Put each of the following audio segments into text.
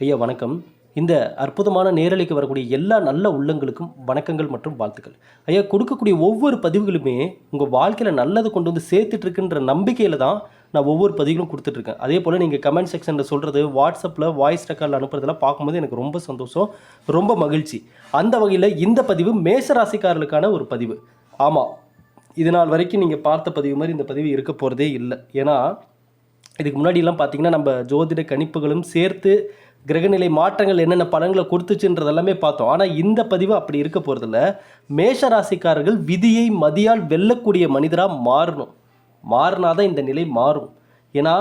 ஐயா வணக்கம். இந்த அற்புதமான நேரலைக்கு வரக்கூடிய எல்லா நல்ல உள்ளங்களுக்கும் வணக்கங்கள் மற்றும் வாழ்த்துக்கள். ஐயா கொடுக்கக்கூடிய ஒவ்வொரு பதிவுகளுமே உங்கள் வாழ்க்கையில் நல்லது கொண்டு வந்து சேர்த்துட்டு இருக்குன்ற நம்பிக்கையில் தான் நான் ஒவ்வொரு பதிவுகளும் கொடுத்துட்ருக்கேன். அதே போல் நீங்கள் கமெண்ட் செக்ஷனில் சொல்கிறது வாட்ஸ்அப்பில் வாய்ஸ் ரெக்கார்டில் அனுப்புறதெல்லாம் பார்க்கும்போது எனக்கு ரொம்ப சந்தோஷம் ரொம்ப மகிழ்ச்சி. அந்த வகையில் இந்த பதிவு மேசராசிக்காரர்களுக்கான ஒரு பதிவு. ஆமாம் இது நாள் வரைக்கும் நீங்கள் பார்த்த பதிவு மாதிரி இந்த பதிவு இருக்க போகிறதே இல்லை. ஏன்னா இதுக்கு முன்னாடிலாம் பார்த்தீங்கன்னா நம்ம ஜோதிட கணிப்புகளும் சேர்த்து கிரகநிலை மாற்றங்கள் என்னென்ன பலன்களை கொடுத்துச்சுன்றது எல்லாமே பார்த்தோம். ஆனால் இந்த பதிவு அப்படி இருக்க போகிறதில்ல மேஷ ராசிக்காரர்கள் விதியை மதியால் வெல்லக்கூடிய மனிதராக மாறணும். மாறினா தான் இந்த நிலை மாறும். ஏன்னா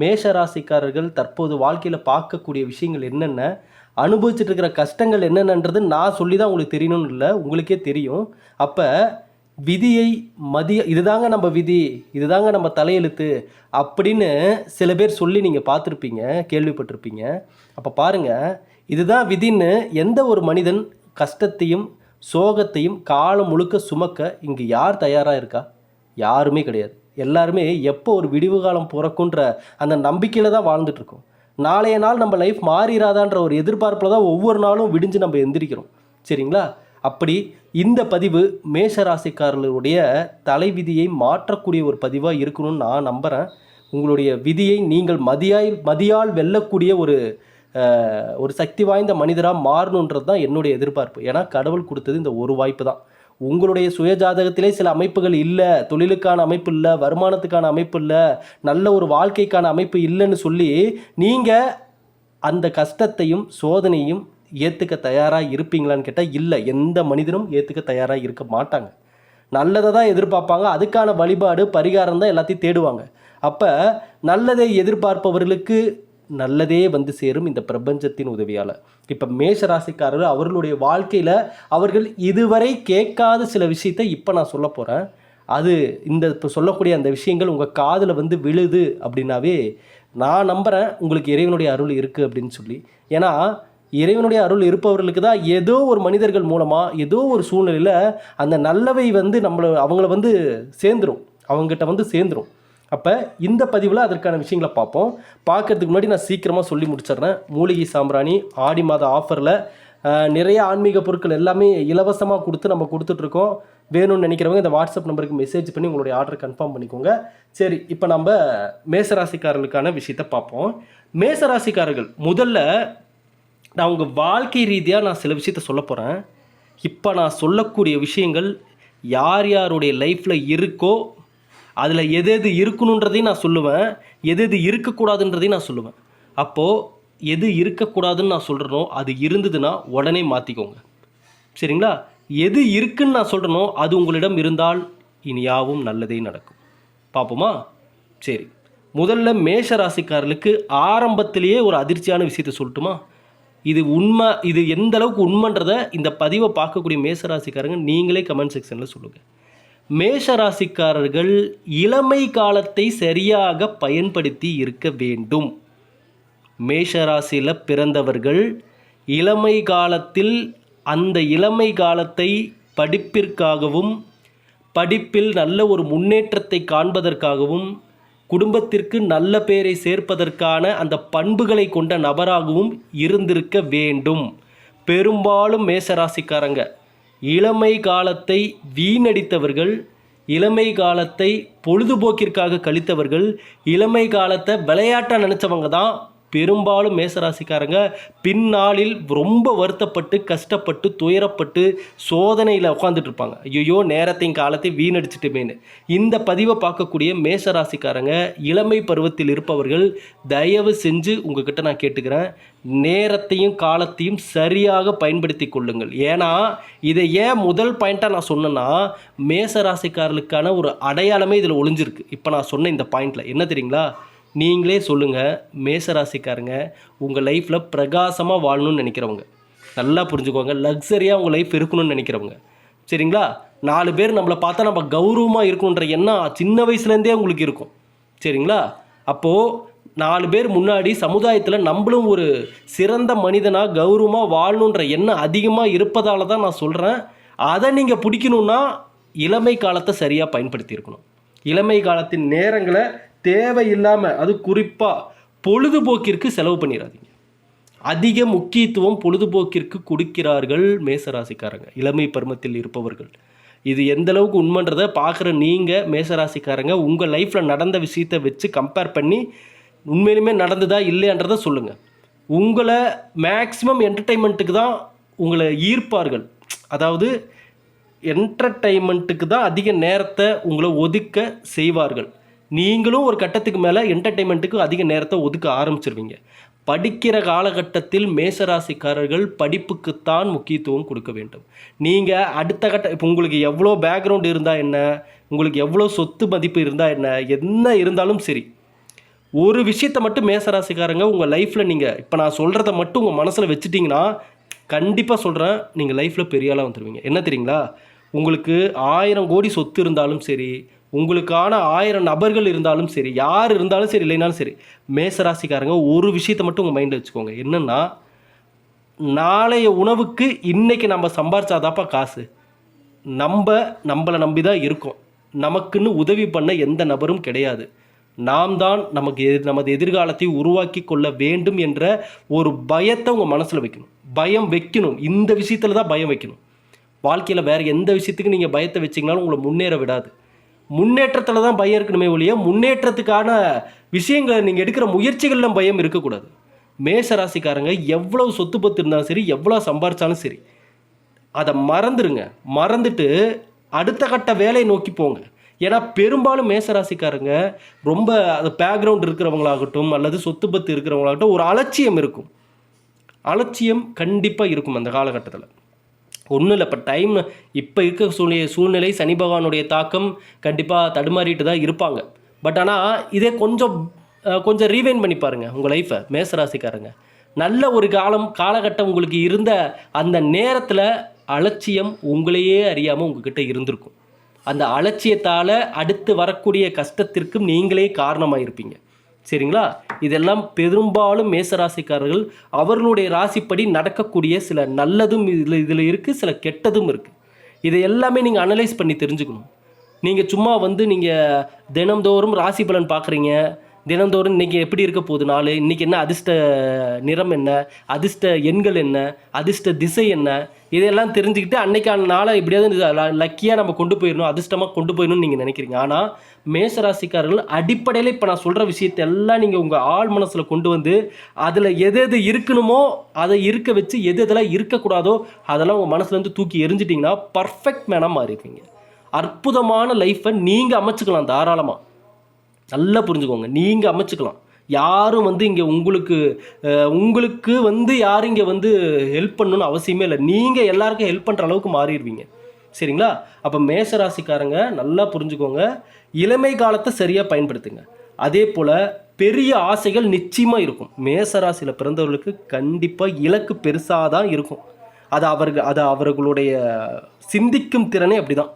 மேஷ ராசிக்காரர்கள் தற்போது வாழ்க்கையில் பார்க்கக்கூடிய விஷயங்கள் என்னென்ன அனுபவிச்சுட்டு இருக்கிற கஷ்டங்கள் என்னென்னன்றது நான் சொல்லி தான் உங்களுக்கு தெரியணும்னு இல்லை உங்களுக்கே தெரியும். அப்போ விதியை மதிய இதுதாங்க நம்ம விதி இதுதாங்க நம்ம தலையெழுத்து அப்படின்னு சில பேர் சொல்லி நீங்கள் பார்த்துருப்பீங்க கேள்விப்பட்டிருப்பீங்க. அப்போ பாருங்கள் இதுதான் விதின்னு எந்த ஒரு மனிதன் கஷ்டத்தையும் சோகத்தையும் காலம் முழுக்க சுமக்க இங்கே யார் தயாராக இருக்கா? யாருமே கிடையாது. எல்லாருமே எப்போ ஒரு விடிவு காலம் பிறக்குன்ற அந்த நம்பிக்கையில் தான் வாழ்ந்துட்டுருக்கோம். நாளைய நாள் நம்ம லைஃப் மாறிடாதான்ற ஒரு எதிர்பார்ப்பில் தான் ஒவ்வொரு நாளும் விடிஞ்சு நம்ம எந்திரிக்கிறோம். சரிங்களா? அப்படி இந்த பதிவு மேஷ ராசிக்காரர்களுடைய தலைவிதியை மாற்றக்கூடிய ஒரு பதிவாக இருக்கணும்னு நான் நம்புகிறேன் உங்களுடைய விதியை நீங்கள் மதியாய் மதியால் வெல்லக்கூடிய ஒரு ஒரு சக்தி வாய்ந்த மனிதராக மாறணுன்றது தான் என்னுடைய எதிர்பார்ப்பு. ஏன்னா கடவுள் கொடுத்தது இந்த ஒரு வாய்ப்பு தான். உங்களுடைய சுய ஜாதகத்திலே சில அமைப்புகள் இல்லை தொழிலுக்கான அமைப்பு இல்லை வருமானத்துக்கான அமைப்பு இல்லை நல்ல ஒரு வாழ்க்கைக்கான அமைப்பு இல்லைன்னு சொல்லி நீங்கள் அந்த கஷ்டத்தையும் சோதனையும் ஏற்றுக்க தயாராக இருப்பீங்களான்னு கேட்டால் இல்லை. எந்த மனிதனும் ஏற்றுக்க தயாராக இருக்க மாட்டாங்க. நல்லதை தான் எதிர்பார்ப்பாங்க. அதுக்கான வழிபாடு பரிகாரம் தான் எல்லாத்தையும் தேடுவாங்க. அப்போ நல்லதை எதிர்பார்ப்பவர்களுக்கு நல்லதே வந்து சேரும் இந்த பிரபஞ்சத்தின் உதவியால். இப்போ மேஷ ராசிக்காரர்கள் அவர்களுடைய வாழ்க்கையில் அவர்கள் இதுவரை கேட்காத சில விஷயத்தை இப்போ நான் சொல்ல போகிறேன் அது இந்த இப்போ சொல்லக்கூடிய அந்த விஷயங்கள் உங்கள் காதில் வந்து விழுது அப்படின்னாவே நான் நம்புகிறேன் உங்களுக்கு இறைவனுடைய அருள் இருக்குது அப்படின்னு சொல்லி. ஏன்னா இறைவனுடைய அருள் இருப்பவர்களுக்கு தான் ஏதோ ஒரு மனிதர்கள் மூலமாக ஏதோ ஒரு சூழ்நிலையில் அந்த நல்லவை வந்து நம்மளை அவங்கள வந்து சேர்ந்துரும். அவங்ககிட்ட வந்து சேர்ந்துரும். அப்போ இந்த பதிவில் அதற்கான விஷயங்களை பார்ப்போம். பார்க்கறதுக்கு முன்னாடி நான் சீக்கிரமாக சொல்லி முடிச்சிடுறேன். மூலிகை சாம்பிராணி ஆடி மாத ஆஃபரில் நிறைய ஆன்மீக பொருட்கள் எல்லாமே இலவசமாக கொடுத்து நம்ம கொடுத்துட்ருக்கோம். வேணும்னு நினைக்கிறவங்க இந்த வாட்ஸ்அப் நம்பருக்கு மெசேஜ் பண்ணி உங்களுடைய ஆர்டர் கன்ஃபார்ம் பண்ணிக்கோங்க. சரி இப்போ நம்ம மேசராசிக்காரர்களுக்கான விஷயத்தை பார்ப்போம். மேசராசிக்காரர்கள் முதல்ல நான் உங்கள் வாழ்க்கை ரீதியாக நான் சில விஷயத்த சொல்ல போகிறேன் இப்போ நான் சொல்லக்கூடிய விஷயங்கள் யார் யாருடைய லைஃப்பில் இருக்கோ அதில் எது எது இருக்கணுன்றதையும் நான் சொல்லுவேன். எது எது இருக்கக்கூடாதுன்றதையும் நான் சொல்லுவேன். அப்போது எது இருக்கக்கூடாதுன்னு நான் சொல்கிறனோ அது இருந்ததுன்னா உடனே மாற்றிக்கோங்க சரிங்களா? எது இருக்குன்னு நான் சொல்கிறனோ அது உங்களிடம் இருந்தால் இனி யாவும் நல்லதே நடக்கும். பார்ப்போமா சரி. முதல்ல மேஷ ராசிக்காரர்களுக்கு ஆரம்பத்திலேயே ஒரு அதிர்ச்சியான விஷயத்தை சொல்லட்டுமா? இது உண்மை இது எந்த அளவுக்கு உண்மைன்றதை இந்த பதிவை பார்க்கக்கூடிய மேசராசிக்காரங்க நீங்களே கமெண்ட் செக்ஷனில் சொல்லுங்கள் மேஷ ராசிக்காரர்கள் இளமை காலத்தை சரியாக பயன்படுத்தி இருக்க வேண்டும். மேஷராசியில் பிறந்தவர்கள் இளமை காலத்தில் அந்த இளமை காலத்தை படிப்பிற்காகவும் படிப்பில் நல்ல ஒரு முன்னேற்றத்தை காண்பதற்காகவும் குடும்பத்திற்கு நல்ல பெயரை சேர்ப்பதற்கான அந்த பண்புகளை கொண்ட நபராகவும் இருந்திருக்க வேண்டும். பெரும்பாலும் மேசராசிக்காரங்க. இளமை காலத்தை வீணடித்தவர்கள் இளமை காலத்தை பொழுதுபோக்கிற்காக கழித்தவர்கள் இளமை காலத்தை விளையாட்டாக நினச்சவங்க தான் பெரும்பாலும் மேசராசிக்காரங்க பின்னாளில் ரொம்ப வருத்தப்பட்டு கஷ்டப்பட்டு துயரப்பட்டு சோதனையில் உட்காந்துட்டு இருப்பாங்க ஐயோ நேரத்தையும் காலத்தையும் வீணடிச்சிட்டுமேனு இந்த பதிவை பார்க்கக்கூடிய மேசராசிக்காரங்க இளமை பருவத்தில் இருப்பவர்கள் தயவு செஞ்சு உங்ககிட்ட நான் கேட்டுக்கிறேன். நேரத்தையும் காலத்தையும் சரியாக பயன்படுத்தி கொள்ளுங்கள். ஏன்னா இதை ஏன் முதல் பாயிண்ட்டாக நான் சொன்னேன்னா மேசராசிக்காரர்களுக்கான ஒரு அடையாளமே இதில் ஒளிஞ்சிருக்கு. இப்போ நான் சொன்ன இந்த பாயிண்டில். என்ன தெரியுங்களா? நீங்களே சொல்லுங்கள் மேசராசிக்காரங்க உங்கள் லைஃப்பில் பிரகாசமாக வாழணும்னு நினைக்கிறவங்க. நல்லா புரிஞ்சுக்கோங்க லக்ஸரியாக உங்கள் லைஃப் இருக்கணும்னு நினைக்கிறவங்க. சரிங்களா? நாலு பேர் நம்மளை பார்த்தா நம்ம கௌரவமாக இருக்கணுன்ற எண்ணம் சின்ன வயசுலேருந்தே உங்களுக்கு இருக்கும். சரிங்களா? அப்போது நாலு பேர் முன்னாடி சமுதாயத்தில் நம்மளும் ஒரு சிறந்த மனிதனாக கௌரவமாக வாழணுன்ற எண்ணம் அதிகமாக இருப்பதால தான் நான் சொல்கிறேன் அதை நீங்கள் பிடிக்கணுன்னா இளமை காலத்தை சரியாக பயன்படுத்தியிருக்கணும். இளமை காலத்தின் நேரங்களை தேவையில்லாமல் அது குறிப்பாக பொழுதுபோக்கிற்கு செலவு பண்ணிடாதீங்க அதிக முக்கியத்துவம் பொழுதுபோக்கிற்கு கொடுக்கிறார்கள் மேசராசிக்காரங்க. இளமை பருவத்தில் இருப்பவர்கள். இது எந்த அளவுக்கு உண்மைன்றதை பார்க்குற நீங்கள் மேசராசிக்காரங்க உங்கள் லைஃப்பில் நடந்த விஷயத்தை வச்சு கம்பேர் பண்ணி உண்மையிலுமே நடந்ததா இல்லையன்றதை சொல்லுங்கள் உங்களை மேக்ஸிமம் என்டர்டெயின்மெண்ட்டுக்கு தான் உங்களை ஈர்ப்பார்கள். அதாவது என்டர்டெயின்மெண்ட்டுக்கு தான் அதிக நேரத்தை உங்களை ஒதுக்க செய்வார்கள். நீங்களும் ஒரு கட்டத்துக்கு மேலே என்டர்டெயின்மெண்ட்டுக்கு அதிக நேரத்தை ஒதுக்க ஆரம்பிச்சிருவீங்க. படிக்கிற காலகட்டத்தில் மேசராசிக்காரர்கள் படிப்புக்குத்தான் முக்கியத்துவம் கொடுக்க வேண்டும். நீங்கள் அடுத்த கட்ட இப்போ உங்களுக்கு எவ்வளோ பேக்ரவுண்ட் இருந்தால் என்ன? உங்களுக்கு எவ்வளோ சொத்து மதிப்பு இருந்தால் என்ன? என்ன இருந்தாலும் சரி. ஒரு விஷயத்தை மட்டும் மேசராசிக்காரங்க உங்கள் லைஃப்பில் நீங்கள் இப்போ நான் சொல்கிறத மட்டும் உங்கள் மனசில் வச்சுட்டிங்கன்னா கண்டிப்பாக சொல்கிறேன் நீங்கள் லைஃப்பில் பெரியாலாக வந்துடுவீங்க என்ன தெரியுங்களா? உங்களுக்கு ஆயிரம் கோடி சொத்து இருந்தாலும் சரி உங்களுக்கான ஆயிரம் நபர்கள் இருந்தாலும் சரி யார் இருந்தாலும் சரி இல்லைனாலும் சரி மேசராசிக்காரங்க ஒரு விஷயத்தை மட்டும் உங்கள் மைண்டில் வச்சுக்கோங்க. என்னென்னா நாளைய உணவுக்கு இன்றைக்கி நம்ம சம்பாரிச்சாதாப்பா காசு. நம்ம நம்மளை நம்பி தான் இருக்கோம். நமக்குன்னு உதவி பண்ண எந்த நபரும் கிடையாது. நாம் தான் நமக்கு எதிர் நமது எதிர்காலத்தை உருவாக்கி கொள்ள வேண்டும் என்ற ஒரு பயத்தை உங்கள் மனசில் வைக்கணும். பயம் வைக்கணும். இந்த விஷயத்தில் தான் பயம் வைக்கணும். வாழ்க்கையில் வேறு எந்த விஷயத்துக்கு நீங்கள் பயத்தை வச்சிங்கனாலும் உங்களை முன்னேற விடாது. முன்னேற்றத்தில் தான் பயம் இருக்கணுமே ஒழிய முன்னேற்றத்துக்கான விஷயங்களை நீங்கள் எடுக்கிற முயற்சிகளில் பயம் இருக்கக்கூடாது. மேச ராசிக்காரங்க எவ்வளவு சொத்து பத்து இருந்தாலும் சரி எவ்வளோ சம்பாரிச்சாலும் சரி அதை மறந்துடுங்க மறந்துட்டு அடுத்த கட்ட வேலையை நோக்கி போங்க. ஏன்னா பெரும்பாலும் மேசராசிக்காரங்க ரொம்ப அது பேக்ரவுண்ட் இருக்கிறவங்களாகட்டும் அல்லது சொத்து பத்து இருக்கிறவங்களாகட்டும் ஒரு அலட்சியம் இருக்கும். அலட்சியம் கண்டிப்பாக இருக்கும் அந்த காலகட்டத்தில். ஒன்றும் இல்லை இப்போ டைம் இப்போ இருக்க சூழ்நிலை சூழ்நிலை சனி பகவானுடைய தாக்கம் கண்டிப்பாக தடுமாறிட்டு தான் இருப்பாங்க. பட் ஆனால் இதே கொஞ்சம் கொஞ்சம் ரீவைன் பண்ணி பாருங்கள் உங்கள் லைஃப்பை மேசராசிக்காரங்க. நல்ல ஒரு காலம் காலகட்டம் உங்களுக்கு இருந்த அந்த நேரத்தில் அலட்சியம் உங்களையே அறியாமல் உங்ககிட்ட இருந்திருக்கும். அந்த அலட்சியத்தால் அடுத்து வரக்கூடிய கஷ்டத்திற்கும் நீங்களே காரணமாக இருப்பீங்க சரிங்களா? இதெல்லாம் பெரும்பாலும் மேசராசிக்காரர்கள் அவர்களுடைய ராசிப்படி நடக்கக்கூடிய சில நல்லதும் இதில் இதில் இருக்குது சில கெட்டதும் இருக்குது இதை எல்லாமே நீங்கள் அனலைஸ் பண்ணி தெரிஞ்சுக்கணும். நீங்கள் சும்மா வந்து நீங்கள் தினம்தோறும் ராசி பலன் பார்க்குறீங்க. தினந்தோறும் இன்றைக்கி எப்படி இருக்க போகுது நாள்? இன்றைக்கி என்ன அதிர்ஷ்ட நிறம் என்ன? அதிர்ஷ்ட எண்கள் என்ன? அதிர்ஷ்ட திசை என்ன? இதையெல்லாம் தெரிஞ்சுக்கிட்டு அன்னைக்கான நாளை எப்படியாவது லக்கியாக நம்ம கொண்டு போயிடணும் அதிர்ஷ்டமாக கொண்டு போயிடணும்னு நீங்கள் நினைக்கிறீங்க. ஆனால் மேசராசிக்காரர்கள் அடிப்படையில் இப்போ நான் சொல்கிற விஷயத்தை எல்லாம் நீங்கள் உங்கள் ஆள் மனசில் கொண்டு வந்து அதில் எது எது இருக்கணுமோ அதை இருக்க வச்சு எது எதெல்லாம் இருக்கக்கூடாதோ அதெல்லாம் உங்கள் மனசுலேருந்து தூக்கி எரிஞ்சிட்டிங்கன்னா பர்ஃபெக்ட் மேனாக மாறிடுவீங்க. அற்புதமான லைஃப்பை நீங்கள் அமைச்சுக்கலாம் தாராளமாக நல்லா புரிஞ்சுக்கோங்க. நீங்கள் அமைச்சுக்கலாம். யாரும் வந்து இங்கே உங்களுக்கு உங்களுக்கு வந்து யாரும் இங்கே வந்து ஹெல்ப் பண்ணணும்னு அவசியமே இல்லை. நீங்கள் எல்லாருக்கும் ஹெல்ப் பண்ணுற அளவுக்கு மாறிடுவீங்க. சரிங்களா? அப்போ மேசராசிக்காரங்க நல்லா புரிஞ்சுக்கோங்க. இளமை காலத்தை சரியாக பயன்படுத்துங்க. அதே போல் பெரிய ஆசைகள் நிச்சயமாக இருக்கும். மேசராசியில் பிறந்தவர்களுக்கு கண்டிப்பாக இலக்கு பெருசாக தான் இருக்கும். அது அவர்கள் அது அவர்களுடைய சிந்திக்கும் திறனே அப்படி தான்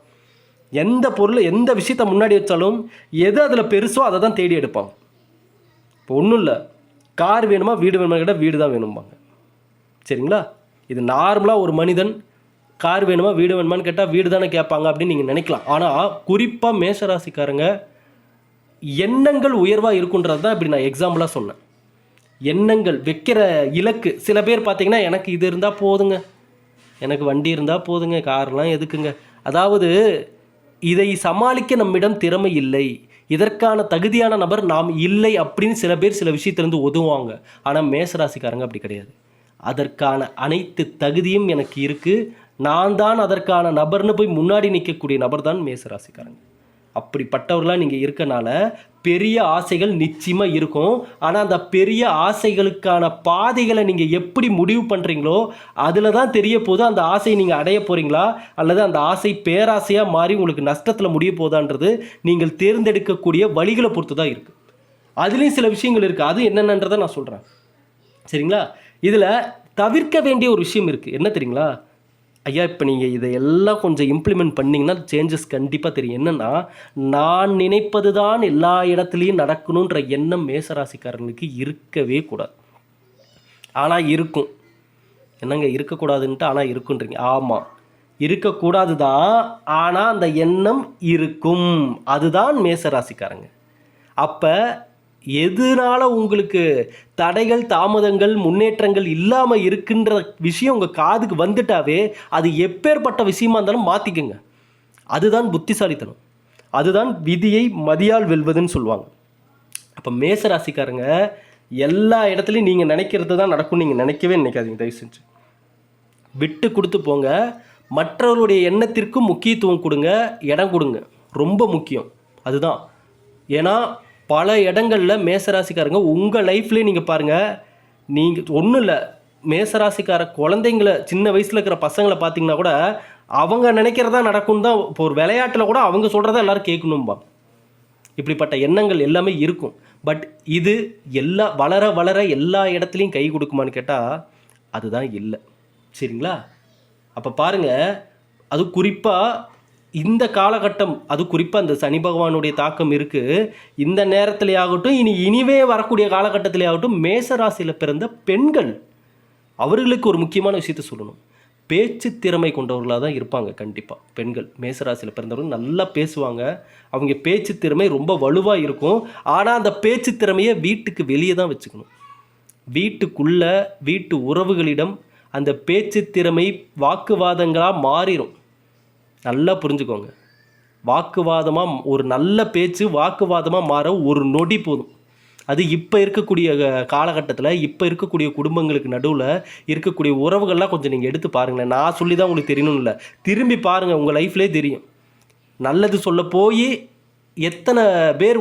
எந்த பொருள் எந்த விஷயத்த முன்னாடி வச்சாலும் எது அதில் பெருசோ அதை தான் தேடி எடுப்பாங்க இப்போ ஒன்றும் இல்லை. கார் வேணுமா வீடு வேணுமா கேட்டால் வீடு தான் வேணும்பாங்க. சரிங்களா? இது நார்மலாக ஒரு மனிதன் கார் வேணுமா வீடு வேணுமான்னு கேட்டால் வீடு தானே கேட்பாங்க அப்படின்னு நீங்கள் நினைக்கலாம். ஆனால் குறிப்பாக மேஷராசிக்காரங்க எண்ணங்கள் உயர்வாக இருக்குன்றது தான் இப்படி நான் எக்ஸாம்பிளாக சொன்னேன். எண்ணங்கள் வைக்கிற இலக்கு. சில பேர் பார்த்தீங்கன்னா எனக்கு இது இருந்தால் போதுங்க. எனக்கு வண்டி இருந்தால் போதுங்க. கார்லாம் எதுக்குங்க? அதாவது இதை சமாளிக்க நம்மிடம் திறமை இல்லை. இதற்கான தகுதியான நபர் நாம் இல்லை அப்படின்னு சில பேர் சில விஷயத்திலிருந்து ஒதுவாங்க ஆனால் மேசராசிக்காரங்க அப்படி கிடையாது. அதற்கான அனைத்து தகுதியும் எனக்கு இருக்குது நான் தான் அதற்கான நபர்னு போய் முன்னாடி நிற்கக்கூடிய நபர் தான் மேசராசிக்காரங்க. அப்படிப்பட்டவர்களாக நீங்கள் இருக்கனால பெரிய ஆசைகள் நிச்சயமாக இருக்கும். ஆனால் அந்த பெரிய ஆசைகளுக்கான பாதைகளை நீங்கள் எப்படி முடிவு பண்ணுறீங்களோ அதில் தான் தெரிய போகுது அந்த ஆசையை நீங்கள் அடைய போகிறீங்களா அல்லது அந்த ஆசை பேராசையாக மாறி உங்களுக்கு நஷ்டத்தில் முடிய போதான்றது நீங்கள் தேர்ந்தெடுக்கக்கூடிய வழிகளை பொறுத்து தான் இருக்குது அதுலேயும் சில விஷயங்கள் இருக்குது அது என்னென்னன்றதை நான் சொல்கிறேன் சரிங்களா? இதில் தவிர்க்க வேண்டிய ஒரு விஷயம் இருக்குது என்ன தெரியுங்களா? ஐயா இப்போ நீங்கள் இதை எல்லாம் கொஞ்சம் இம்ப்ளிமெண்ட் பண்ணிங்கன்னா சேஞ்சஸ் கண்டிப்பாக தெரியும். என்னென்னா நான் நினைப்பது தான் எல்லா இடத்துலையும் நடக்கணுன்ற எண்ணம் மேசராசிக்காரங்களுக்கு இருக்கவே கூடாது. ஆனால் இருக்கும். என்னங்க இருக்கக்கூடாதுன்ட்டு ஆனால் இருக்குன்றீங்க? ஆமாம் இருக்கக்கூடாது தான் ஆனால் அந்த எண்ணம் இருக்கும். அதுதான் மேசராசிக்காரங்க. அப்போ எதனால உங்களுக்கு தடைகள் தாமதங்கள் முன்னேற்றங்கள் இல்லாமல் இருக்குன்ற விஷயம் உங்கள் காதுக்கு வந்துட்டாவே அது எப்பேற்பட்ட விஷயமா இருந்தாலும் மாற்றிக்குங்க அதுதான் புத்திசாலித்தனம். அதுதான் விதியை மதியால் வெல்வதுன்னு சொல்லுவாங்க. அப்போ மேச ராசிக்காரங்க எல்லா இடத்துலையும் நீங்கள் நினைக்கிறது தான் நடக்கும்னு நீங்கள் நினைக்கவே நினைக்காதீங்க தயவு செஞ்சு. விட்டு கொடுத்து போங்க. மற்றவர்களுடைய எண்ணத்திற்கும் முக்கியத்துவம் கொடுங்க இடம் கொடுங்க. ரொம்ப முக்கியம். அதுதான். ஏன்னா பல இடங்களில் மேசராசிக்காரங்க உங்கள் லைஃப்லேயே நீங்கள் பாருங்கள் நீங்கள் ஒன்றும் இல்லை. மேசராசிக்கார குழந்தைங்கள சின்ன வயசில் இருக்கிற பசங்களை பார்த்தீங்கன்னா கூட அவங்க நினைக்கிறதா நடக்கும் தான் இப்போ ஒரு விளையாட்டில் கூட அவங்க சொல்கிறத எல்லாரும் கேட்கணும்பா. இப்படிப்பட்ட எண்ணங்கள் எல்லாமே இருக்கும். பட் இது எல்லா வளர வளர எல்லா இடத்துலையும் கை கொடுக்குமான்னு கேட்டால் அதுதான் இல்லை. சரிங்களா? அப்போ பாருங்கள் அது குறிப்பாக இந்த காலகட்டம் அது குறிப்பாக அந்த சனி பகவானுடைய தாக்கம் இருக்குது இந்த நேரத்திலே ஆகட்டும் இனி இனிவே வரக்கூடிய காலகட்டத்திலே ஆகட்டும் மேசராசியில் பிறந்த பெண்கள் அவர்களுக்கு ஒரு முக்கியமான விஷயத்த சொல்லணும். பேச்சு திறமை கொண்டவர்களாக தான் இருப்பாங்க கண்டிப்பாக பெண்கள் மேசராசியில் பிறந்தவர்கள் நல்லா பேசுவாங்க. அவங்க பேச்சு திறமை ரொம்ப வலுவாக இருக்கும். ஆனால் அந்த பேச்சு திறமையை வீட்டுக்கு வெளியே தான் வச்சுக்கணும். வீட்டுக்குள்ளே வீட்டு உறவுகளிடம் அந்த பேச்சு திறமை வாக்குவாதங்களாக மாறிடும் நல்லா புரிஞ்சுக்கோங்க. வாக்குவாதமாக ஒரு நல்ல பேச்சு வாக்குவாதமாக மாற ஒரு நொடி போதும். அது இப்போ இருக்கக்கூடிய காலகட்டத்தில் இப்போ இருக்கக்கூடிய குடும்பங்களுக்கு நடுவில் இருக்கக்கூடிய உறவுகள்லாம் கொஞ்சம் நீங்கள் எடுத்து பாருங்களேன். நான் சொல்லி தான் உங்களுக்கு தெரியணும் இல்லை. திரும்பி பாருங்கள் உங்கள் லைஃப்லேயே தெரியும். நல்லது சொல்ல போய் எத்தனை பேர்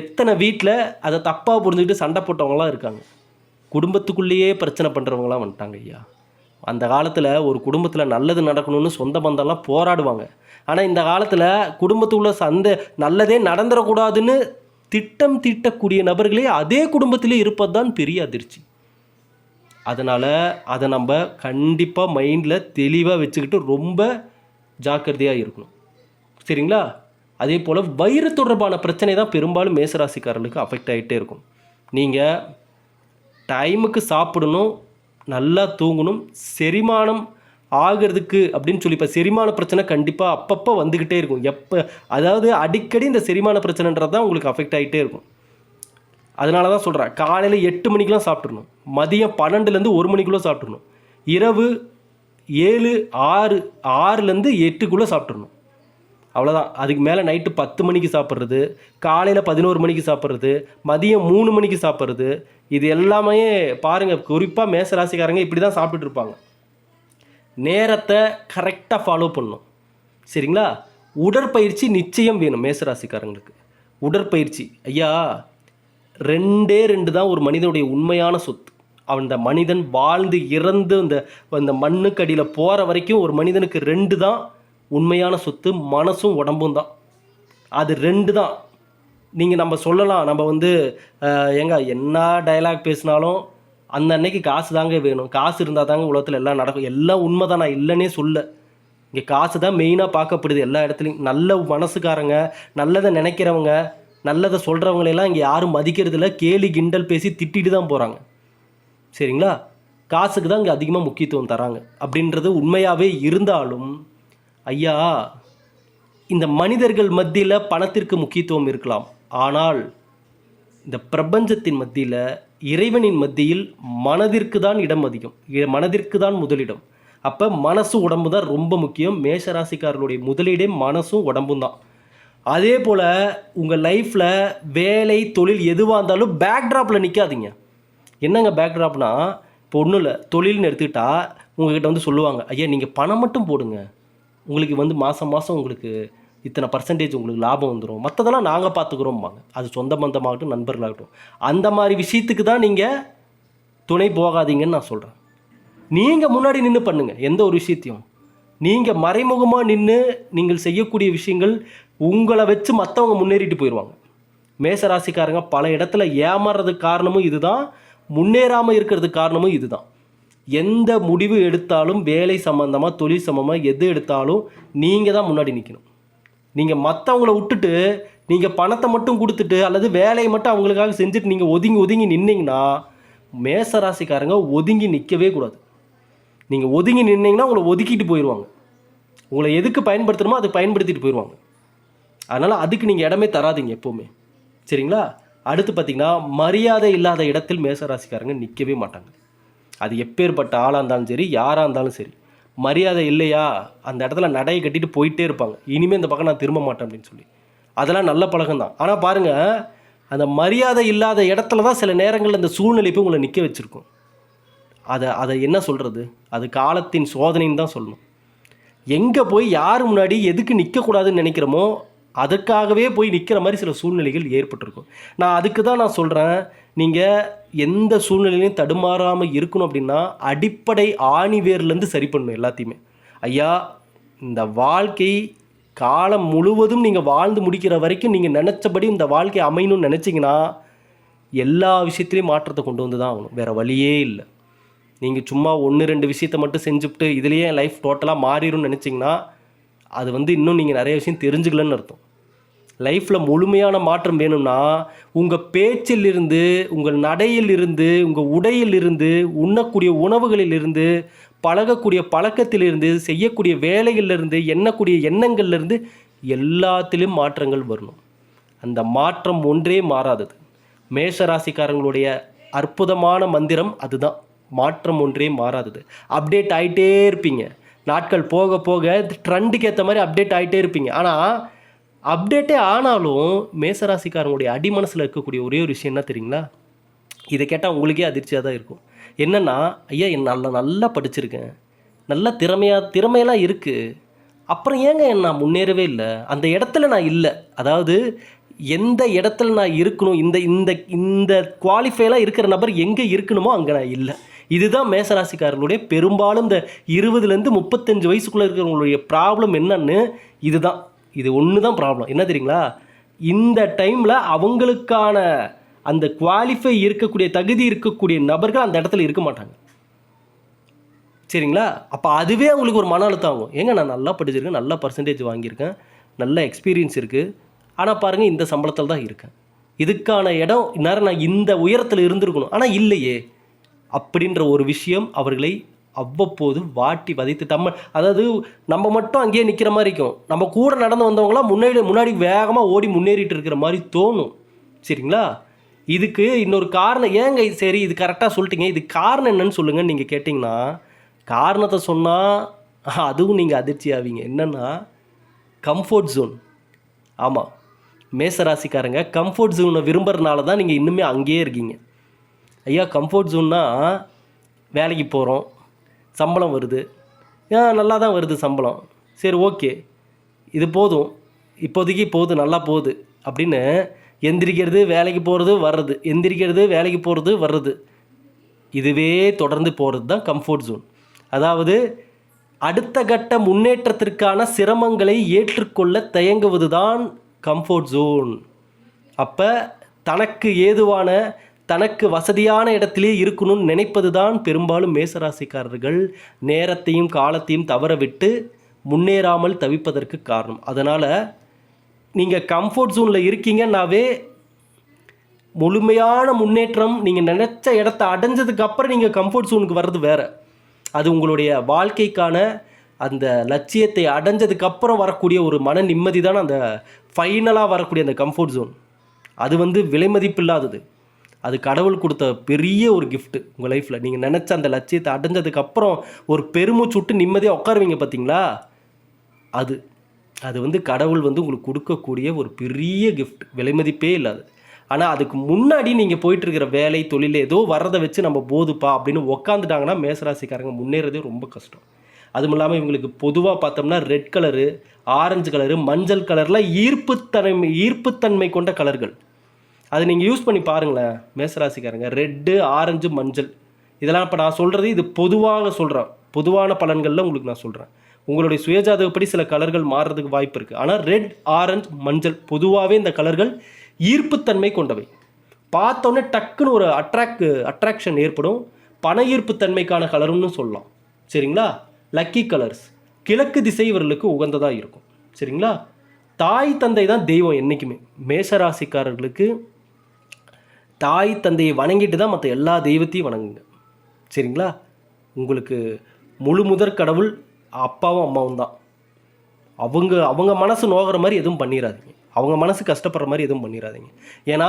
எத்தனை வீட்டில் அதை தப்பாக புரிஞ்சுக்கிட்டு சண்டை போட்டவங்களாம் இருக்காங்க. குடும்பத்துக்குள்ளேயே பிரச்சனை பண்ணுறவங்களாம் வந்துட்டாங்க ஐயா. அந்த காலத்தில் ஒரு குடும்பத்தில் நல்லது நடக்கணும்னு சொந்த பந்தம்லாம் போராடுவாங்க. ஆனால் இந்த காலத்தில் குடும்பத்துக்குள்ள சந்தை நல்லதே நடந்துடக்கூடாதுன்னு திட்டம் தீட்டக்கூடிய நபர்களே அதே குடும்பத்திலே இருப்பது தான் பெரிய அதிர்ச்சி. அதனால் அதை நம்ம கண்டிப்பாக மைண்டில் தெளிவாக வச்சுக்கிட்டு ரொம்ப ஜாக்கிரதையாக இருக்கணும். சரிங்களா? அதே போல் வயிறு தொடர்பான பிரச்சனை தான் பெரும்பாலும் மேசராசிக்காரர்களுக்கு அஃபெக்ட் ஆகிட்டே இருக்கும். நீங்கள் டைமுக்கு சாப்பிடணும் நல்லா தூங்கணும் செரிமானம் ஆகிறதுக்கு அப்படின்னு சொல்லி இப்போ செரிமான பிரச்சனை கண்டிப்பாக அப்பப்போ வந்துக்கிட்டே இருக்கும். எப்போ அதாவது அடிக்கடி இந்த செரிமான பிரச்சனைன்றது தான் உங்களுக்கு அஃபெக்ட் ஆகிட்டே இருக்கும். அதனால தான் சொல்கிறேன் காலையில் எட்டு மணிக்கெலாம் சாப்பிட்றணும் மதியம் பன்னெண்டுலேருந்து ஒரு மணிக்குள்ளே சாப்பிட்றணும் இரவு ஏழு ஆறு ஆறுலேருந்து எட்டுக்குள்ளே சாப்பிட்றணும் அவ்வளோதான் அதுக்கு மேலே நைட்டு பத்து மணிக்கு சாப்பிட்றது காலையில் பதினோரு மணிக்கு சாப்பிட்றது மதியம் மூணு மணிக்கு சாப்பிட்றது இது எல்லாமே பாருங்கள் குறிப்பாக மேசராசிக்காரங்க இப்படி தான் சாப்பிட்டுட்டு இருப்பாங்க. நேரத்தை கரெக்டாக ஃபாலோ பண்ணும் சரிங்களா? உடற்பயிற்சி நிச்சயம் வேணும் மேசராசிக்காரங்களுக்கு. உடற்பயிற்சி. ஐயா ரெண்டே ரெண்டு தான் ஒரு மனிதனுடைய உண்மையான சொத்து. அந்த மனிதன் வாழ்ந்து இறந்து அந்த அந்த மண்ணுக்கடியில் போகிற வரைக்கும் ஒரு மனிதனுக்கு ரெண்டு தான் உண்மையான சொத்து மனசும் உடம்பும் தான். அது ரெண்டு தான். நீங்கள் நம்ம சொல்லலாம். நம்ம வந்து எங்க ஏங்க என்ன டயலாக் பேசினாலும் அந்த அன்னைக்கு காசு தாங்க வேணும். காசு இருந்தால் தாங்க உலகத்தில் எல்லாம் நடக்கும். எல்லாம் உண்மை தான். நான் இல்லைன்னே சொல்ல. இங்கே காசு தான் மெயினாக பார்க்கப்படுது எல்லா இடத்துலையும். நல்ல மனசுக்காரங்க நல்லதை நினைக்கிறவங்க நல்லதை சொல்கிறவங்களெல்லாம் இங்கே யாரும் மதிக்கிறதில்ல கேலி கிண்டல் பேசி திட்டிட்டு தான் போகிறாங்க சரிங்களா? காசுக்கு தான் இங்கே அதிகமாக முக்கியத்துவம் தராங்க. அப்படின்றது உண்மையாகவே இருந்தாலும் ஐயா இந்த மனிதர்கள் மத்தியில் பணத்திற்கு முக்கியத்துவம் இருக்கலாம். ஆனால் இந்த பிரபஞ்சத்தின் மத்தியில் இறைவனின் மத்தியில் மனதிற்கு தான் இடம் அதிகம். இ- மனதிற்கு தான் முதலிடம். அப்போ மனசு உடம்பு தான் ரொம்ப முக்கியம். மேஷராசிக்காரர்களுடைய முதலீடே மனசும் உடம்பும் தான். அதே போல் உங்கள் லைஃப்பில் வேலை தொழில் எதுவாக இருந்தாலும் பேக்ட்ராப்பில் நிற்காதீங்க என்னங்க பேக்ட்ராப்னா இப்போ ஒன்றும் இல்லை. தொழில்னு எடுத்துக்கிட்டால் உங்ககிட்ட வந்து சொல்லுவாங்க ஐயா நீங்கள் பணம் மட்டும் போடுங்க. உங்களுக்கு வந்து மாதம் மாதம் உங்களுக்கு இத்தனை பர்சன்டேஜ் உங்களுக்கு லாபம் வந்துடும் மற்றதெல்லாம் நாங்கள் பார்த்துக்குறோம்பாங்க அது சொந்த பந்தமாகட்டும் நண்பர்களாகட்டும். அந்த மாதிரி விஷயத்துக்கு தான் நீங்கள் துணை போகாதீங்கன்னு நான் சொல்கிறேன் நீங்கள் முன்னாடி நின்று பண்ணுங்கள் எந்த ஒரு விஷயத்தையும். நீங்கள் மறைமுகமாக நின்று நீங்கள் செய்யக்கூடிய விஷயங்கள் உங்களை வச்சு மற்றவங்க முன்னேறிட்டு போயிடுவாங்க மேசராசிக்காரங்க பல இடத்துல ஏமாறுறதுக்கு காரணமும் இதுதான் முன்னேறாமல் இருக்கிறதுக்கு காரணமும் இதுதான். எந்த முடிவு எடுத்தாலும் வேலை சம்மந்தமாக தொழில் சம்மந்தமாக எது எடுத்தாலும் நீங்கள் தான் முன்னாடி நிற்கணும் நீங்கள் மற்றவங்கள விட்டுட்டு நீங்கள் பணத்தை மட்டும் கொடுத்துட்டு அல்லது வேலையை மட்டும் அவங்களுக்காக செஞ்சுட்டு நீங்கள் ஒதுங்கி ஒதுங்கி நின்னீங்கன்னா மேசராசிக்காரங்க ஒதுங்கி நிற்கவே கூடாது. நீங்கள் ஒதுங்கி நின்னீங்கன்னா உங்களை ஒதுக்கிட்டு போயிடுவாங்க உங்களை எதுக்கு பயன்படுத்தணுமோ அதை பயன்படுத்திட்டு போயிடுவாங்க அதனால் அதுக்கு நீங்கள் இடமே தராதீங்க எப்போவுமே. சரிங்களா? அடுத்து பார்த்தீங்கன்னா மரியாதை இல்லாத இடத்தில் மேசராசிக்காரங்க நிற்கவே மாட்டாங்க. அது எப்பேற்பட்ட ஆளாக இருந்தாலும் சரி யாராக இருந்தாலும் சரி மரியாதை இல்லையா? அந்த இடத்துல நடையை கட்டிட்டு போயிட்டே இருப்பாங்க. இனிமேல் இந்த பக்கம் நான் திரும்ப மாட்டேன் அப்படின்னு சொல்லி. அதெல்லாம் நல்ல பழக்கம் தான். ஆனால் பாருங்கள் அந்த மரியாதை இல்லாத இடத்துல தான் சில நேரங்களில் இந்த சூழ்நிலை போய் உங்களை நிற்க வச்சுருக்கும். அதை அதை என்ன சொல்கிறது அது காலத்தின் சோதனைன்னு தான் சொல்லணும். எங்கே போய் யார் முன்னாடி எதுக்கு நிற்கக்கூடாதுன்னு நினைக்கிறோமோ அதுக்காகவே போய் நிற்கிற மாதிரி சில சூழ்நிலைகள் ஏற்பட்டிருக்கும். நான் அதுக்கு தான் நான் சொல்கிறேன் நீங்கள் எந்த சூழ்நிலையிலையும் தடுமாறாமல் இருக்கணும் அப்படின்னா அடிப்படை ஆணிவேர்லேருந்து சரி பண்ணணும் எல்லாத்தையுமே. ஐயா இந்த வாழ்க்கை காலம் முழுவதும் நீங்கள் வாழ்ந்து முடிக்கிற வரைக்கும் நீங்கள் நினச்சபடி இந்த வாழ்க்கை அமையணும்னு நினச்சிங்கன்னா எல்லா விஷயத்துலையும் மாற்றத்தை கொண்டு வந்து தான் ஆகணும். வேறு வழியே இல்லை. நீங்கள் சும்மா ஒன்று ரெண்டு விஷயத்தை மட்டும் செஞ்சுப்பிட்டு இதுலேயே லைஃப் டோட்டலாக மாறிடும்னு நினச்சிங்கன்னா அது வந்து இன்னும் நீங்கள் நிறைய விஷயம் தெரிஞ்சுக்கலன்னு அர்த்தம். லைஃப்பில் முழுமையான மாற்றம் வேணும்னா உங்கள் பேச்சிலிருந்து உங்கள் நடையிலிருந்து உங்கள் உடையிலிருந்து உண்ணக்கூடிய உணவுகளிலிருந்து பழகக்கூடிய பழக்கத்திலிருந்து செய்யக்கூடிய வேலைகளிலிருந்து எண்ணக்கூடிய எண்ணங்கள்லேருந்து எல்லாத்திலும் மாற்றங்கள் வரணும். அந்த மாற்றம் ஒன்றே மாறாதது. மேஷ ராசிக்காரங்களுடைய அற்புதமான மந்திரம் அதுதான். மாற்றம் ஒன்றே மாறாதது. அப்டேட் ஆகிட்டே இருப்பீங்க. நாட்கள் போக போக ட்ரெண்டுக்கு ஏற்ற மாதிரி அப்டேட் ஆகிட்டே இருப்பீங்க. ஆனால் அப்டேட்டே ஆனாலும் மேசராசிக்காரங்களுடைய அடிமனசில் இருக்கக்கூடிய ஒரே ஒரு விஷயம் என்ன தெரியுங்களா? இதை கேட்டால் உங்களுக்கே அதிர்ச்சியாக தான் இருக்கும். என்னென்னா ஐயா என் நல்லா நல்லா படிச்சிருக்கேன். நல்ல திறமையாக திறமையெல்லாம் இருக்குது அப்புறம் ஏங்க நான் முன்னேறவே இல்லை? அந்த இடத்துல நான் இல்லை. அதாவது எந்த இடத்துல நான் இருக்கணும்? இந்த இந்த இந்த குவாலிஃபைலாம் இருக்கிற நபர் எங்கே இருக்கணுமோ அங்கே நான் இல்லை. இதுதான் மேசராசிக்காரர்களுடைய பெரும்பாலும் இந்த இருபதுலேருந்து முப்பத்தஞ்சு வயசுக்குள்ளே இருக்கிறவங்களுடைய ப்ராப்ளம் என்னன்னு இதுதான். இது ஒன்று தான் ப்ராப்ளம் என்ன தெரியுங்களா? இந்த டைமில் அவங்களுக்கான அந்த குவாலிஃபை இருக்கக்கூடிய தகுதி இருக்கக்கூடிய நபர்கள் அந்த இடத்துல இருக்க மாட்டாங்க. சரிங்களா? அப்போ அதுவே அவங்களுக்கு ஒரு மன அழுத்தம் ஆகும். ஏங்க நான் நல்லா படிச்சிருக்கேன் நல்ல பர்சன்டேஜ் வாங்கியிருக்கேன் நல்ல எக்ஸ்பீரியன்ஸ் இருக்குது ஆனால் பாருங்கள் இந்த சம்பளத்தில் தான் இருக்கேன். இதுக்கான இடம் இந்நேரம் நான் இந்த உயரத்தில் இருந்திருக்கணும். ஆனால் இல்லையே. அப்படின்ற ஒரு விஷயம் அவர்களை அவ்வப்போது வாட்டி வதைத்து தம்ம அதாவது நம்ம மட்டும் அங்கேயே நிற்கிற மாதிரி இருக்கும். நம்ம கூட நடந்து வந்தவங்களாம் முன்னாடி முன்னாடி வேகமாக ஓடி முன்னேறிட்டு இருக்கிற மாதிரி தோணும். சரிங்களா? இதுக்கு இன்னொரு காரணம் ஏங்க இது சரி இது கரெக்டாக சொல்லிட்டீங்க இது காரணம் என்னன்னு சொல்லுங்கன்னு நீங்கள் கேட்டிங்கன்னா காரணத்தை சொன்னால் அதுவும் நீங்கள் அதிர்ச்சி ஆவீங்க. என்னென்னா கம்ஃபர்ட் ஜோன் ஆமாம் மேசராசிக்காரங்க கம்ஃபர்ட் ஜோனை விரும்புறதுனால தான் நீங்கள் இன்னுமே அங்கேயே இருக்கீங்க. ஐயா கம்ஃபர்ட் ஜோன்னா வேலைக்கு போகிறோம் சம்பளம் வருது. ஏன் நல்லா தான் வருது சம்பளம். சரி ஓகே. இது போதும். இப்போதைக்கு போகுது நல்லா போகுது. அப்படின்னு எந்திரிக்கிறது வேலைக்கு போகிறது வர்றது. எந்திரிக்கிறது வேலைக்கு போகிறது வர்றது. இதுவே தொடர்ந்து போகிறது தான் கம்ஃபர்ட் ஜோன் அதாவது அடுத்த கட்ட முன்னேற்றத்திற்கான சிரமங்களை ஏற்றுக்கொள்ள தயங்குவது தான் கம்ஃபர்ட் ஜோன் அப்போ தனக்கு ஏதுவான தனக்கு வசதியான இடத்திலே இருக்கணும்னு நினைப்பது தான் பெரும்பாலும் மேசராசிக்காரர்கள். நேரத்தையும் காலத்தையும் தவற விட்டு முன்னேறாமல் தவிப்பதற்கு காரணம். அதனால் நீங்கள் கம்ஃபர்ட் ஜோனில் இருக்கீங்கன்னாவே முழுமையான முன்னேற்றம் நீங்கள் நினச்ச இடத்த அடைஞ்சதுக்கப்புறம் நீங்கள் கம்ஃபர்ட் ஜோனுக்கு வர்றது வேறு. அது உங்களுடைய வாழ்க்கைக்கான அந்த லட்சியத்தை அடைஞ்சதுக்கப்புறம் வரக்கூடிய ஒரு மன நிம்மதி தான் அந்த ஃபைனலாக வரக்கூடிய அந்த கம்ஃபர்ட் ஜோன் அது வந்து விலை மதிப்பில்லாதது அது கடவுள் கொடுத்த பெரிய ஒரு கிஃப்ட்டு உங்கள் லைஃப்பில் நீங்கள் நினச்ச அந்த லட்சியத்தை அடைஞ்சதுக்கு அப்புறம் ஒரு பெருமூச்சு விட்டு நிம்மதியாக உட்காருவீங்க பார்த்தீங்களா அது அது வந்து கடவுள் வந்து உங்களுக்கு கொடுக்கக்கூடிய ஒரு பெரிய கிஃப்ட் விலை மதிப்பே இல்லாது. ஆனால் அதுக்கு முன்னாடி நீங்கள் போயிட்டுருக்கிற வேலை தொழில் ஏதோ வர்றதை வச்சு நம்ம போதுப்பா அப்படின்னு உக்காந்துட்டாங்கன்னா மேசராசிக்காரங்க முன்னேறதே ரொம்ப கஷ்டம். அதுவும் இல்லாமல் இவங்களுக்கு பொதுவாக பார்த்தோம்னா ரெட் கலரு ஆரஞ்சு கலரு மஞ்சள் கலரில் ஈர்ப்புத்தன்மை ஈர்ப்புத்தன்மை கொண்ட கலர்கள் அது நீங்கள் யூஸ் பண்ணி பாருங்களேன். மேசராசிக்காரங்க ரெட்டு ஆரஞ்சு மஞ்சள். இதெல்லாம் இப்போ நான் சொல்கிறது இது பொதுவாக சொல்கிறேன் பொதுவான பலன்களில் உங்களுக்கு நான் சொல்கிறேன் உங்களுடைய சுயஜாதகப்படி சில கலர்கள் மாறுறதுக்கு வாய்ப்பு இருக்குது ஆனால் ரெட் ஆரஞ்சு மஞ்சள் பொதுவாகவே இந்த கலர்கள் ஈர்ப்புத்தன்மை கொண்டவை. பார்த்தோன்னே டக்குன்னு ஒரு அட்ராக்ட் அட்ராக்ஷன் ஏற்படும். பண ஈர்ப்புத்தன்மைக்கான கலருன்னு சொல்லலாம். சரிங்களா? லக்கி கலர்ஸ் கிழக்கு திசை இவர்களுக்கு உகந்ததாக இருக்கும். சரிங்களா? தாய் தந்தை தான் தெய்வம் என்றைக்குமே மேஷராசிக்காரர்களுக்கு தாய் தந்தையை வணங்கிட்டு தான் மற்ற எல்லா தெய்வத்தையும் வணங்குங்க. சரிங்களா? உங்களுக்கு முழு முதற் கடவுள் அப்பாவும் அம்மாவும் தான். அவங்க அவங்க மனசு நோகிற மாதிரி எதுவும் பண்ணிடாதீங்க அவங்க மனசு கஷ்டப்படுற மாதிரி எதுவும் பண்ணிடாதீங்க ஏன்னா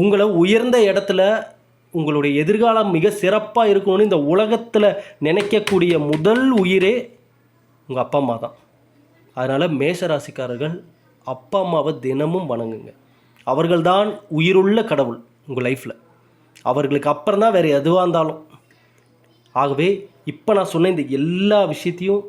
உங்களை உயர்ந்த இடத்துல உங்களுடைய எதிர்காலம் மிக சிறப்பாக இருக்கணும்னு இந்த உலகத்தில் நினைக்கக்கூடிய முதல் உயிரே உங்கள் அப்பா அம்மா தான். அதனால் மேஷராசிக்காரர்கள் அப்பா அம்மாவை தினமும் வணங்குங்க. அவர்கள்தான் உயிருள்ள கடவுள். உங்கள் லைஃப்பில் அவர்களுக்கு அப்புறம் தான் வேறு எதுவாக இருந்தாலும். ஆகவே இப்போ நான் சொன்ன இந்த எல்லா விஷயத்தையும்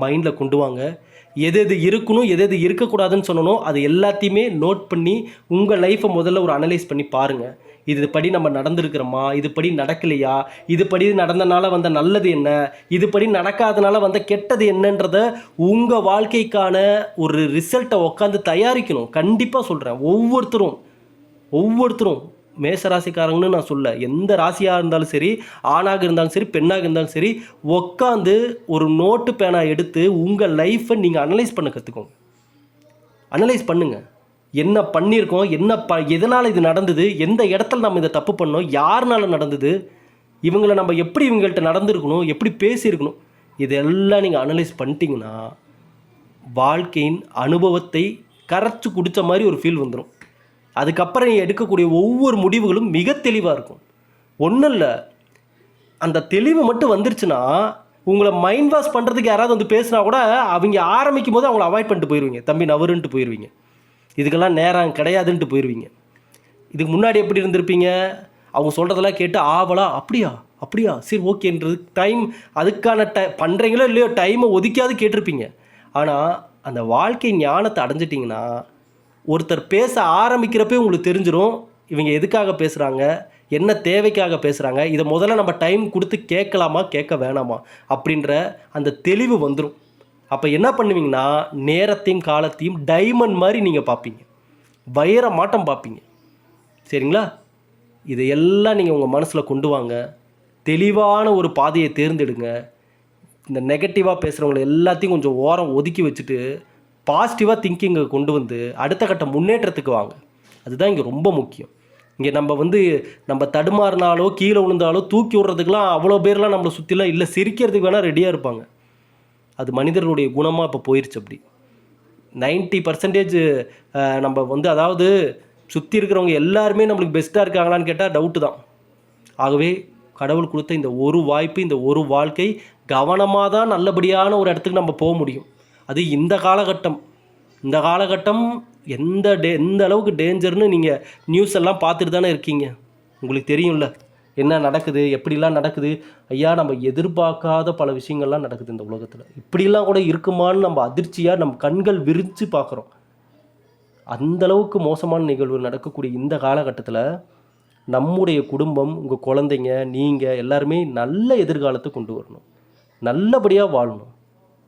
மைண்டில் கொண்டு வாங்க. எது எது இருக்கணும் எது எது இருக்கக்கூடாதுன்னு சொன்னனோ அது எல்லாத்தையுமே நோட் பண்ணி உங்கள் லைஃப்பை முதல்ல ஒரு அனலைஸ் பண்ணி பாருங்கள் இதுபடி நம்ம நடந்திருக்கிறோமா? இதுபடி நடக்கலையா? இதுபடி நடந்தனால வந்த நல்லது என்ன? இதுபடி நடக்காதனால வந்த கெட்டது என்னன்றத உங்கள் வாழ்க்கைக்கான ஒரு ரிசல்ட்டை உட்காந்து தயாரிக்கணும். கண்டிப்பாக சொல்கிறேன் ஒவ்வொருத்தரும் ஒவ்வொருத்தரும் மேசராசிக்காரங்கன்னு நான் சொல்ல. எந்த ராசியாக இருந்தாலும் சரி ஆணாக இருந்தாலும் சரி பெண்ணாக இருந்தாலும் சரி உட்காந்து ஒரு நோட்டு பேனா எடுத்து உங்கள் லைஃப்பை நீங்கள் அனலைஸ் பண்ண கற்றுக்கோங்க அனலைஸ் பண்ணுங்கள் என்ன பண்ணியிருக்கோம் என்ன ப எதனால் இது நடந்தது எந்த இடத்துல நம்ம இதை தப்பு பண்ணோம் யாருனால நடந்தது இவங்களை நம்ம எப்படி இவங்கள்ட்ட நடந்திருக்கணும் எப்படி பேசியிருக்கணும் இதெல்லாம் நீங்கள் அனலைஸ் பண்ணிட்டீங்கன்னா வாழ்க்கையின் அனுபவத்தை கரைச்சி குடித்த மாதிரி ஒரு ஃபீல் வந்துடும் அதுக்கப்புறம் நீ எடுக்கக்கூடிய ஒவ்வொரு முடிவுகளும் மிக தெளிவாக இருக்கும். ஒன்றும் இல்லை அந்த தெளிவு மட்டும் வந்துருச்சுன்னா உங்களை மைண்ட் வாஷ் பண்ணுறதுக்கு யாராவது வந்து பேசுனா கூட அவங்க ஆரம்பிக்கும் போது அவங்கள அவாய்ட் பண்ணிட்டு போயிடுவீங்க தம்பி நவருன்ட்டு போயிடுவீங்க இதுக்கெல்லாம் நேரம் கிடையாதுன்ட்டு போயிடுவீங்க இதுக்கு முன்னாடி எப்படி இருந்திருப்பீங்க? அவங்க சொல்கிறதெல்லாம் கேட்டு ஆவலா? அப்படியா? அப்படியா? சரி ஓகேன்றது டைம் அதுக்கான டை பண்ணுறீங்களோ இல்லையோ டைமை ஒதுக்கியாவது கேட்டிருப்பீங்க. ஆனால் அந்த வாழ்க்கை ஞானத்தை அடைஞ்சிட்டிங்கன்னா ஒருத்தர் பேச ஆரம்பிக்கிறப்பே உங்களுக்கு தெரிஞ்சிடும் இவங்க எதுக்காக பேசுகிறாங்க என்ன தேவைக்காக பேசுகிறாங்க இதை முதல்ல நம்ம டைம் கொடுத்து கேட்கலாமா கேட்க வேணாமா அப்படின்ற அந்த தெளிவு வந்துடும் அப்போ என்ன பண்ணுவீங்கன்னா நேரத்தையும் காலத்தையும் டைமண்ட் மாதிரி நீங்கள் பார்ப்பீங்க. வைர மாட்டம் பார்ப்பீங்க. சரிங்களா? இதையெல்லாம் நீங்கள் உங்கள் மனசில் கொண்டு வாங்க. தெளிவான ஒரு பாதையை தேர்ந்தெடுங்க. இந்த நெகட்டிவாக பேசுகிறவங்களை எல்லாத்தையும் கொஞ்சம் ஓரம் ஒதுக்கி வச்சுட்டு பாசிட்டிவாக திங்கிங்கை கொண்டு வந்து அடுத்த கட்ட முன்னேற்றத்துக்கு வாங்க. அதுதான் இங்கே ரொம்ப முக்கியம். இங்கே நம்ம வந்து நம்ம தடுமாறினாலோ கீழே விழுந்தாலோ தூக்கி விடுறதுக்கெலாம் அவ்வளோ பேர்லாம் நம்மளை சுற்றிலாம் இல்லை. சிரிக்கிறதுக்கு வேணால் ரெடியாக இருப்பாங்க. அது மனிதர்களுடைய குணமாக இப்போ போயிடுச்சு அப்படி. நைன்ட்டி பர்சன்டேஜ் நம்ம வந்து அதாவது சுற்றி இருக்கிறவங்க எல்லாருமே நம்மளுக்கு பெஸ்ட்டாக இருக்காங்களான்னு கேட்டால் டவுட்டு தான். ஆகவே கடவுள் கொடுத்த இந்த ஒரு வாய்ப்பு இந்த ஒரு வாழ்க்கை கவனமாக தான் நல்லபடியான ஒரு இடத்துக்கு நம்ம போக முடியும். அது இந்த காலகட்டம். இந்த காலகட்டம் எந்த டே எந்த அளவுக்கு டேஞ்சர்னு நீங்கள் நியூஸ் எல்லாம் பார்த்துட்டு தானே இருக்கீங்க. உங்களுக்கு தெரியும்ல என்ன நடக்குது எப்படிலாம் நடக்குது. ஐயா நம்ம எதிர்பார்க்காத பல விஷயங்கள்லாம் நடக்குது இந்த உலகத்தில். இப்படிலாம் கூட இருக்குமான்னு நம்ம அதிர்ச்சியாக நம்ம கண்கள் விரித்து பார்க்குறோம். அந்தளவுக்கு மோசமான நிகழ்வு நடக்கக்கூடிய இந்த காலகட்டத்தில் நம்முடைய குடும்பம் உங்கள் குழந்தைங்க நீங்கள் எல்லாருமே நல்ல எதிர்காலத்தை கொண்டு வரணும். நல்லபடியாக வாழணும்.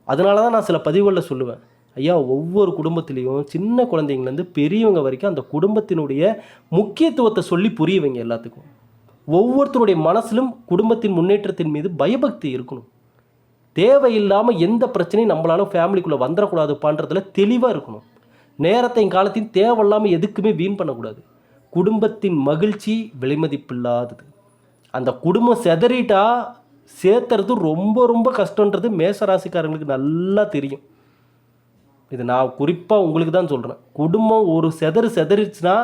அதனால தான் நான் சில பதிவுகளில் சொல்லுவேன். ஐயா ஒவ்வொரு குடும்பத்துலேயும் சின்ன குழந்தைங்கலேருந்து பெரியவங்க வரைக்கும் அந்த குடும்பத்தினுடைய முக்கியத்துவத்தை சொல்லி புரியவைங்க எல்லாத்துக்கும். ஒவ்வொருத்தருடைய மனசிலும் குடும்பத்தின் முன்னேற்றத்தின் மீது பயபக்தி இருக்கணும். தேவையில்லாமல் எந்த பிரச்சனையும் நம்மளால ஃபேமிலிக்குள்ளே வந்துடக்கூடாதுப்பான்றதுல தெளிவாக இருக்கணும். நேரத்தையும் காலத்தையும் தேவையில்லாமல் எதுக்குமே வீண் பண்ணக்கூடாது. குடும்பத்தின் மகிழ்ச்சி விலைமதிப்பில்லாதது அந்த குடும்பம் செதறிட்டா சேர்த்துறது ரொம்ப ரொம்ப கஷ்டன்றது மேசராசிக்காரங்களுக்கு நல்லா தெரியும். இது நான் குறிப்பாக உங்களுக்கு தான் சொல்கிறேன் குடும்பம் ஒரு செதறு செதறிச்சுன்னா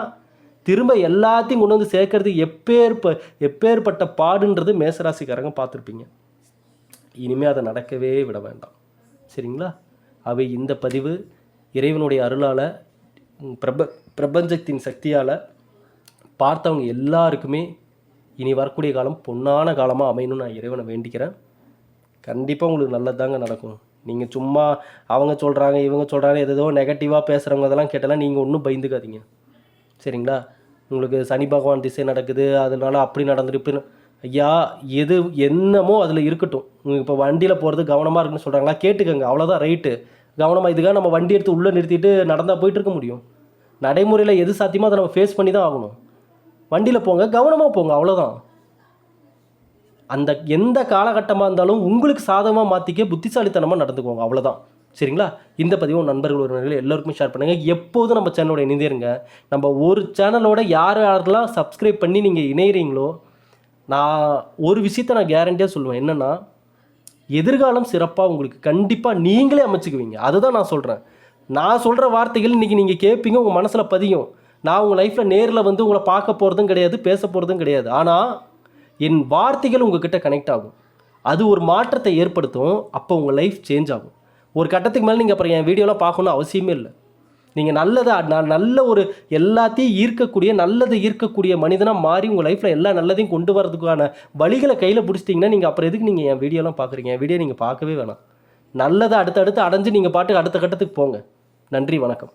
திரும்ப எல்லாத்தையும் கொண்டு வந்து சேர்க்கறது எப்பேற்ப எப்பேற்பட்ட பாடுன்றது மேசராசிக்காரங்க பார்த்துருப்பீங்க. இனிமேல் அதை நடக்கவே விட வேண்டாம். சரிங்களா? அவை இந்த பதிவு இறைவனுடைய அருளால் பிரப பிரபஞ்சத்தின் சக்தியால் பார்த்தவங்க எல்லாருக்குமே இனி வரக்கூடிய காலம் பொன்னான காலமாக அமையணும்னு நான் இறைவனை வேண்டிக்கிறேன். கண்டிப்பாக உங்களுக்கு நல்லதாங்க நடக்கும். நீங்கள் சும்மா அவங்க சொல்கிறாங்க இவங்க சொல்கிறாங்க ஏதோ நெகட்டிவாக பேசுகிறவங்க அதெல்லாம் கேட்டாலாம் நீங்கள் ஒன்றும் பயந்துக்காதீங்க. சரிங்களா? உங்களுக்கு சனி பகவான் திசை நடக்குது அதனால அப்படி நடந்துட்டு இப்படி ஐயா எது என்னமோ அதில் இருக்கட்டும். உங்களுக்கு இப்போ வண்டியில் போகிறது கவனமாக இருக்குன்னு சொல்கிறாங்களா கேட்டுக்கோங்க அவ்வளோதான் ரைட்டு கவனமாக இதுக்காக நம்ம வண்டி எடுத்து உள்ளே நிறுத்திட்டு நடந்தால் போயிட்டு இருக்க முடியும். நடைமுறையில் எது சாத்தியமோ அதை நம்ம ஃபேஸ் பண்ணி தான் ஆகணும். வண்டியில் போங்க கவனமாக போங்க அவ்வளோதான் அந்த எந்த காலகட்டமாக இருந்தாலும் உங்களுக்கு சாதகமாக மாற்றிக்க புத்திசாலித்தனமாக நடந்துக்கோங்க அவ்வளோதான் சரிங்களா? இந்த பதிவு நண்பர்கள் உறவினர்கள் எல்லோருக்கும் ஷேர் பண்ணுங்கள் எப்போதும் நம்ம சேனலோட இணைந்திருங்க நம்ம ஒரு சேனலோட யார் யாரெல்லாம் சப்ஸ்கிரைப் பண்ணி நீங்கள் இணையிறீங்களோ நான் ஒரு விஷயத்தை நான் கேரண்டியாக சொல்லுவேன். என்னென்னா எதிர்காலம் சிறப்பாக உங்களுக்கு கண்டிப்பாக நீங்களே அமைச்சுக்குவீங்க. அதுதான் நான் சொல்கிறேன் நான் சொல்கிற வார்த்தைகள் இன்றைக்கி நீங்கள் கேட்பீங்க உங்கள் மனசில் பதியும். நான் உங்கள் லைஃப்பில் நேரில் வந்து உங்களை பார்க்க போகிறதும் கிடையாது பேச போகிறதும் கிடையாது. ஆனால் என் வார்த்தைகள் உங்ககிட்ட கனெக்ட் ஆகும். அது ஒரு மாற்றத்தை ஏற்படுத்தும் அப்போ உங்கள் லைஃப் சேஞ்ச் ஆகும். ஒரு கட்டத்துக்கு மேலே நீங்கள் அப்புறம் என் வீடியோலாம் பார்க்கணும்னு அவசியமே இல்லை. நீங்கள் நல்லதாக நான் நல்ல ஒரு எல்லாத்தையும் ஈர்க்கக்கூடிய நல்லதை ஈர்க்கக்கூடிய மனிதனாக மாறி உங்கள் லைஃப்பில் எல்லா நல்லதையும் கொண்டு வரதுக்கான வழிகளை கையில் பிடிச்சிட்டிங்கன்னா நீங்கள் அப்புறம் எதுக்கு நீங்கள் என் வீடியோலாம் பார்க்குறீங்க? என் வீடியோ நீங்கள் பார்க்கவே வேணாம். நல்லதை அடுத்தடுத்து அடைஞ்சு நீங்கள் பாட்டுக்கு அடுத்த கட்டத்துக்கு போங்க. நன்றி வணக்கம்.